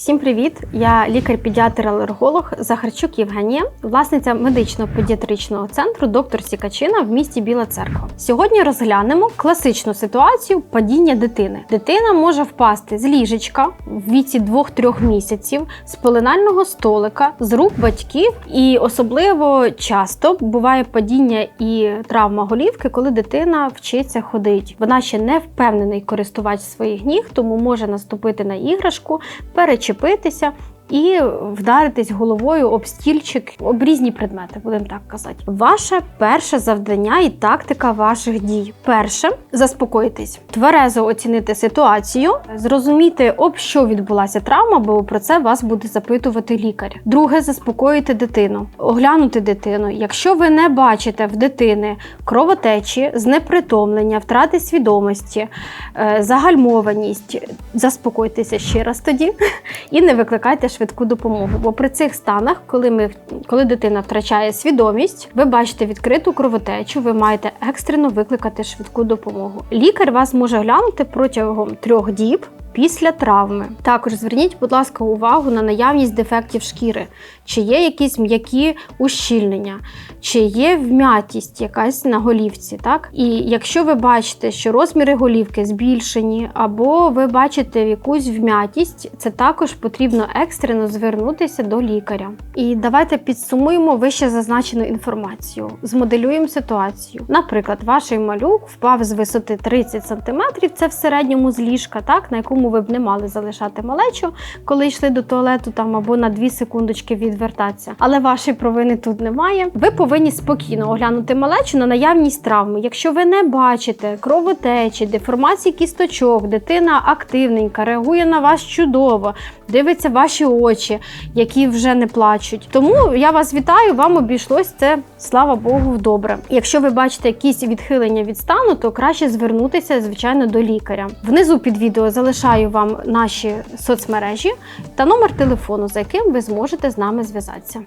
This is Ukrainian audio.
Всім привіт! Я лікар-педіатр-алерголог Захарчук Євгенія, власниця медично-педіатричного центру доктор Сікачина в місті Біла Церква. Сьогодні розглянемо класичну ситуацію падіння дитини. Дитина може впасти з ліжечка в віці 2-3 місяців, з пеленального столика, з рук батьків, і особливо часто буває падіння і травма голівки, коли дитина вчиться ходити. Вона ще не впевнений користувач своїх ніг, тому може наступити на іграшку, перечепитися. І вдаритись головою об стільчик, об різні предмети, будемо так казати. Ваше перше завдання і тактика ваших дій. Перше заспокоїтись, тверезо оцінити ситуацію, зрозуміти, об що відбулася травма, бо про це вас буде запитувати лікар. Друге, заспокоїти дитину, оглянути дитину. Якщо ви не бачите в дитини кровотечі, знепритомлення, втрати свідомості, е, загальмованість, заспокойтеся ще раз тоді і не викликайте швидку допомогу. Бо при цих станах, коли ми коли дитина втрачає свідомість, ви бачите відкриту кровотечу, ви маєте екстрено викликати швидку допомогу. Лікар вас може глянути протягом трьох діб. Після травми також зверніть, будь ласка, увагу на наявність дефектів шкіри, чи є якісь м'які ущільнення, чи є вм'ятість якась на голівці. Так? І якщо ви бачите, що розміри голівки збільшені, або ви бачите якусь вм'ятість, це також потрібно екстрено звернутися до лікаря. І давайте підсумуємо вище зазначену інформацію, змоделюємо ситуацію. Наприклад, ваш малюк впав з висоти 30 см, це в середньому з ліжка, так, на якому ви б не мали залишати малечу, коли йшли до туалету там або на 2 секундочки відвертатися. Але вашої провини тут немає. Ви повинні спокійно оглянути малечу на наявність травми. Якщо ви не бачите кровотечі, деформації кісточок, дитина активненька, реагує на вас чудово, дивиться ваші очі, які вже не плачуть. Тому я вас вітаю, вам обійшлось це, слава Богу, добре. Якщо ви бачите якісь відхилення від стану, то краще звернутися, звичайно, до лікаря. Внизу під відео залишаю вам наші соцмережі та номер телефону, за яким ви зможете з нами зв'язатися.